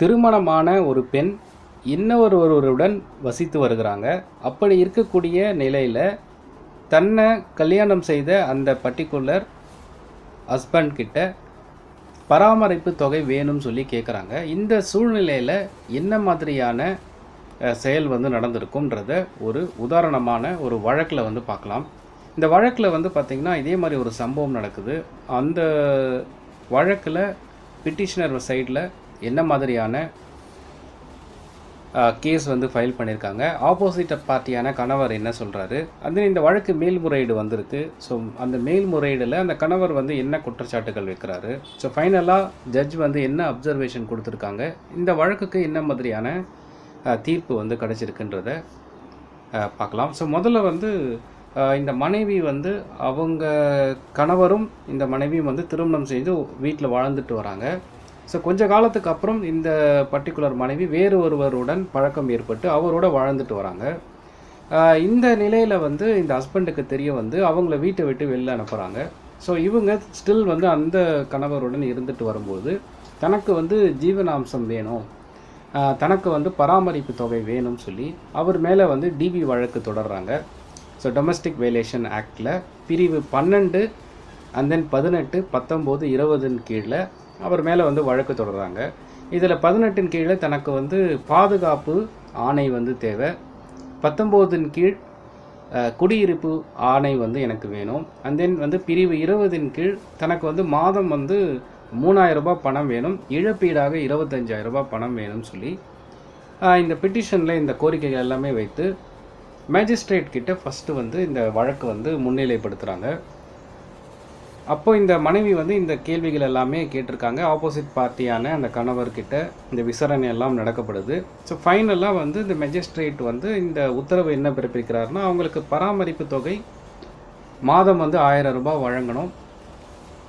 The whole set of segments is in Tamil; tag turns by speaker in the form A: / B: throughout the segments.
A: திருமணமான ஒரு பெண் இன்னொருவருடன் வசித்து வருகிறாங்க. அப்படி இருக்கக்கூடிய நிலையில் தன்னை கல்யாணம் செய்த அந்த பர்டிகுலர் ஹஸ்பண்ட் கிட்ட பராமரிப்பு தொகை வேணும்னு சொல்லி கேட்குறாங்க இந்த சூழ்நிலையில் என்ன மாதிரியான செயல் வந்து நடந்திருக்கும்ன்றத ஒரு உதாரணமான ஒரு வழக்கில் வந்து பார்க்கலாம். இந்த வழக்கில் வந்து பார்த்திங்கன்னா இதே மாதிரி ஒரு சம்பவம் நடக்குது. அந்த வழக்கில் பிட்டிஷனர் சைடில் என்ன மாதிரியான கேஸ் வந்து ஃபைல் பண்ணியிருக்காங்க ஆப்போசிட் பார்ட்டியான கணவர் என்ன சொல்கிறாரு அது இந்த வழக்கு மேல்முறையீடு வந்திருக்கு. ஸோ அந்த மேல்முறையீடில் அந்த கணவர் வந்து என்ன குற்றச்சாட்டுகள் வைக்கிறாரு? ஸோ ஃபைனலாக ஜட்ஜ் வந்து என்ன அப்சர்வேஷன் கொடுத்துருக்காங்க? இந்த வழக்குக்கு என்ன மாதிரியான தீர்ப்பு வந்து கிடச்சிருக்குன்றத பார்க்கலாம். ஸோ முதல்ல வந்து இந்த மனைவி வந்து அவங்க கணவரும் இந்த மனைவியும் வந்து திருமணம் செய்து வீட்டில் வாழ்ந்துட்டு வராங்க. ஸோ கொஞ்ச காலத்துக்கு அப்புறம் இந்த பர்டிகுலர் மனைவி வேறு ஒருவருடன் பழக்கம் ஏற்பட்டு அவரோட வாழ்ந்துட்டு வராங்க. இந்த நிலையில் வந்து இந்த ஹஸ்பண்டுக்கு தெரிய வந்து அவங்கள வீட்டை விட்டு வெளில அனுப்புகிறாங்க ஸோ இவங்க ஸ்டில் வந்து அந்த கணவருடன் இருந்துட்டு வரும்போது தனக்கு வந்து ஜீவனாம்சம் வேணும். தனக்கு வந்து பராமரிப்பு தொகை வேணும்னு சொல்லி அவர் மேலே வந்து டிபி வழக்கு தொடர்றாங்க. ஸோ டொமஸ்டிக் வேலேஷன் ஆக்டில் பிரிவு பன்னெண்டு அண்ட் தென் பதினெட்டு பத்தொம்போது இருபதுன்னு கீழே அவர் மேலே வந்து வழக்கு தொடர்றாங்க. இதில் பதினெட்டின் கீழே தனக்கு வந்து பாதுகாப்பு ஆணை வந்து தேவை. பத்தொம்போதின் கீழ் குடியிருப்பு ஆணை வந்து எனக்கு வேணும். அண்ட் தென் வந்து பிரிவு இருபதின் கீழ் தனக்கு வந்து மாதம் வந்து மூணாயிரம் ரூபாய் பணம் வேணும். இழப்பீடாக இருபத்தஞ்சாயிரம் ரூபாய் பணம் வேணும்னு சொல்லி இந்த பிட்டிஷனில் இந்த கோரிக்கைகள் எல்லாமே வைத்து மேஜிஸ்ட்ரேட் கிட்ட ஃபஸ்ட்டு வந்து இந்த வழக்கு வந்து முன்னிலைப்படுத்துகிறாங்க அப்போ இந்த மனைவி வந்து இந்த கேள்விகள் எல்லாமே கேட்டிருக்காங்க. ஆப்போசிட் பார்ட்டியான அந்த கணவர்கிட்ட இந்த விசாரணை எல்லாம் நடக்கப்படுது. ஸோ ஃபைனலாக வந்து இந்த மெஜிஸ்ட்ரேட் வந்து இந்த உத்தரவு என்ன பிறப்பிக்கிறாருன்னா அவங்களுக்கு பராமரிப்பு தொகை மாதம் வந்து ஆயிரம் ரூபாய் வழங்கணும்.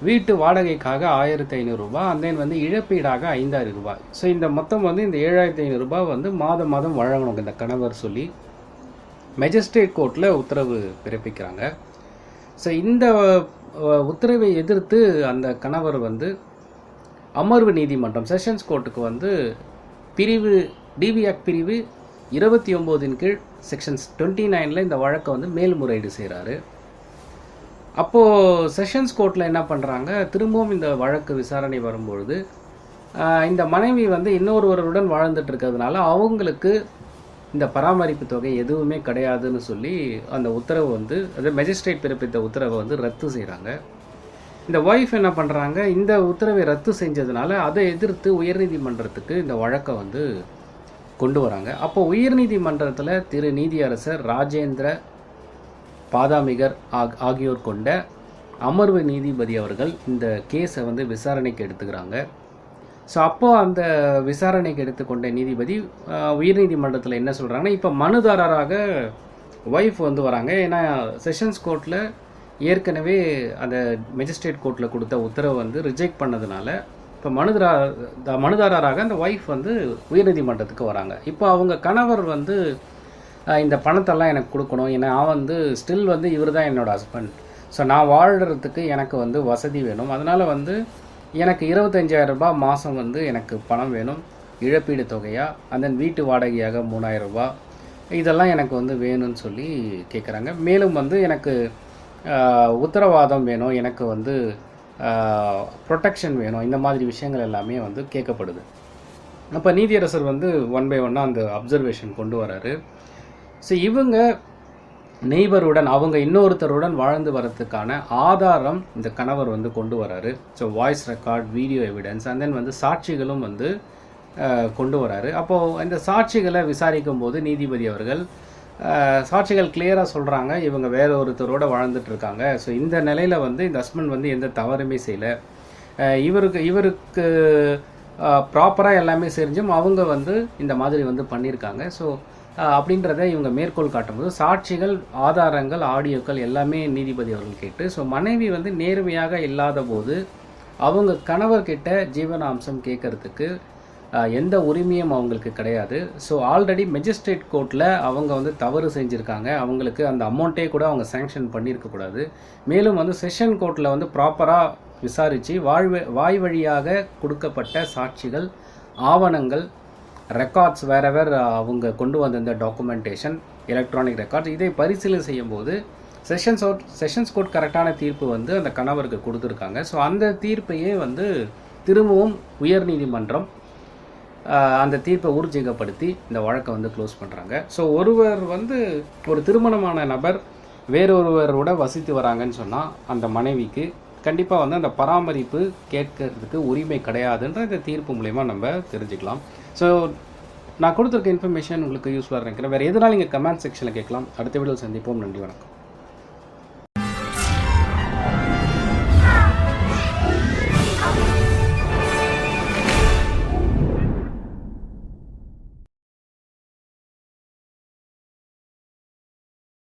A: வீட்டு வாடகைக்காக ஆயிரத்தி ஐநூறுரூபா அந்த தென் வந்து இழப்பீடாக ஐந்தாயிரம் ரூபாய். ஸோ இந்த மொத்தம் வந்து இந்த ஏழாயிரத்தி ஐநூறுரூபா வந்து மாதம் மாதம் வழங்கணும் இந்த கணவர் சொல்லி. மெஜிஸ்ட்ரேட் கோர்ட்டில் உத்தரவு பிறப்பிக்கிறாங்க. ஸோ இந்த உத்தரவை எதிர்த்து அந்த கணவர் வந்து அமர்வு நீதிமன்றம் செஷன்ஸ் கோர்ட்டுக்கு வந்து பிரிவு டிபி ஆக்ட் பிரிவு இருபத்தி ஒம்போதின் கீழ் செக்ஷன்ஸ் டுவெண்ட்டி நைனில் இந்த வழக்கை வந்து மேல்முறையீடு செய்கிறாரு அப்போது செஷன்ஸ் கோர்ட்டில் என்ன பண்ணுறாங்க திரும்பவும் இந்த வழக்கு விசாரணை வரும்பொழுது இந்த மனைவி வந்து இன்னொருவருடன் வாழ்ந்துட்டு இருக்கிறதுனால அவங்களுக்கு இந்த பராமரிப்பு தொகை எதுவுமே கிடையாதுன்னு சொல்லி அந்த உத்தரவு வந்து அது மெஜிஸ்ட்ரேட் பிறப்பித்த உத்தரவை வந்து ரத்து செய்கிறாங்க இந்த ஒய்ஃப் என்ன பண்ணுறாங்க இந்த உத்தரவை ரத்து செஞ்சதுனால அதை எதிர்த்து உயர்நீதிமன்றத்துக்கு இந்த வழக்கை வந்து கொண்டு வராங்க. அப்போ உயர்நீதிமன்றத்தில் திரு நீதியரசர் ராஜேந்திர பாதாமிகர் ஆக் ஆகியோர் கொண்ட அமர்வு நீதிபதி அவர்கள் இந்த கேஸை வந்து விசாரணைக்கு எடுத்துக்கிறாங்க. ஸோ அப்போ அந்த விசாரணைக்கு எடுத்துக்கொண்ட நீதிபதி உயர்நீதிமன்றத்தில் என்ன சொல்கிறாங்கன்னா இப்போ மனுதாரராக ஒய்ஃப் வந்து வராங்க. ஏன்னா செஷன்ஸ் கோர்ட்டில் ஏற்கனவே அந்த மெஜிஸ்ட்ரேட் கோர்ட்டில் கொடுத்த உத்தரவை வந்து ரிஜெக்ட் பண்ணதுனால இப்போ மனுதார த- மனுதாரராக அந்த ஒய்ஃப் வந்து உயர்நீதிமன்றத்துக்கு வராங்க. இப்போ அவங்க கணவர் வந்து இந்த பணத்தெல்லாம் எனக்கு கொடுக்கணும். ஏன்னா நான் வந்து ஸ்டில் வந்து இவர் தான் என்னோடய ஹஸ்பண்ட் ஸோ நான் வாழ்கிறதுக்கு எனக்கு வந்து வசதி வேணும். அதனால் வந்து எனக்கு இருபத்தஞ்சாயிரம் ரூபாய் மாதம் வந்து எனக்கு பணம் வேணும். இழப்பீடு தொகையாக அண்ட் தென் வீட்டு வாடகையாக மூணாயிரம் ரூபாய் இதெல்லாம் எனக்கு வந்து வேணும்னு சொல்லி கேட்குறாங்க மேலும் வந்து எனக்கு உத்தரவாதம் வேணும். எனக்கு வந்து ப்ரொட்டெக்ஷன் வேணும். இந்த மாதிரி விஷயங்கள் எல்லாமே வந்து கேட்கப்படுது. அப்போ நீதியரசர் வந்து ஒன் பை ஒன்னாக அந்த அப்சர்வேஷன் கொண்டு வராரு. ஸோ இவங்க நெய்பருடன் அவங்க இன்னொருத்தருடன் வாழ்ந்து வரத்துக்கான ஆதாரம் இந்த கணவர் வந்து கொண்டு வராரு. So voice record video evidence and then வந்து சாட்சிகளும் வந்து கொண்டு வராரு. அப்போது இந்த சாட்சிகளை விசாரிக்கும் போது நீதிபதி அவர்கள் சாட்சிகள் கிளியராக சொல்கிறாங்க இவங்க வேற ஒருத்தரோட வாழ்ந்துட்டுருக்காங்க ஸோ இந்த நிலையில் வந்து இந்த ஹஸ்பண்ட் வந்து எந்த தவறுமே செய்யலை. இவருக்கு இவருக்கு ப்ராப்பராக எல்லாமே செஞ்சும் அவங்க வந்து இந்த மாதிரி வந்து பண்ணியிருக்காங்க. ஸோ அப்படின்றத இவங்க மேற்கோள் காட்டும்போது சாட்சிகள் ஆதாரங்கள் ஆடியோக்கள் எல்லாமே நீதிபதி அவர்கள் கேட்டு ஸோ மனைவி வந்து நேர்மையாக இல்லாத போது அவங்க கணவர்கிட்ட ஜீவனாம்சம் கேட்கறதுக்கு எந்த உரிமையும் அவங்களுக்கு கிடையாது. ஸோ ஆல்ரெடி மெஜிஸ்ட்ரேட் கோர்ட்டில் அவங்க வந்து தவறு செஞ்சுருக்காங்க. அவங்களுக்கு அந்த அமௌண்ட்டே கூட அவங்க சேங்ஷன் பண்ணியிருக்கக்கூடாது மேலும் வந்து செஷன் கோர்ட்டில் வந்து ப்ராப்பராக விசாரித்து வாழ்வு வாய் வழியாக கொடுக்கப்பட்ட சாட்சிகள் ஆவணங்கள் ரெக்கார்ட்ஸ் வேறவர் அவங்க கொண்டு வந்த இந்த டாக்குமெண்டேஷன் எலக்ட்ரானிக் ரெக்கார்ட்ஸ் இதை பரிசீலனை செய்யும்போது செஷன்ஸ் கோர்ட் செஷன்ஸ் கோர்ட் கரெக்டான தீர்ப்பு வந்து அந்த கணவருக்கு கொடுத்துருக்காங்க. ஸோ அந்த தீர்ப்பையே வந்து திரும்பவும் உயர்நீதிமன்றம் அந்த தீர்ப்பை ஊர்ஜிகப்படுத்தி இந்த வழக்கை வந்து க்ளோஸ் பண்ணுறாங்க ஸோ ஒருவர் வந்து ஒரு திருமணமான நபர் வேறொருவரோட வசித்து வராங்கன்னு சொன்னால் அந்த மனைவிக்கு கண்டிப்பாக வந்து அந்த பராமரிப்பு கேட்கறதுக்கு உரிமை கிடையாதுன்ற இந்த தீர்ப்பு மூலயமா நம்ம தெரிஞ்சுக்கலாம். ஸோ நான் கொடுத்துருக்க இன்ஃபர்மேஷன் உங்களுக்கு யூஸ்ஃபுல்லாக நினைக்கிறேன். வேறு எதுனாலும் நீங்கள் கமெண்ட் செக்ஷனில் கேட்கலாம். அடுத்த வீடியோ சந்திப்போம். நன்றி வணக்கம்.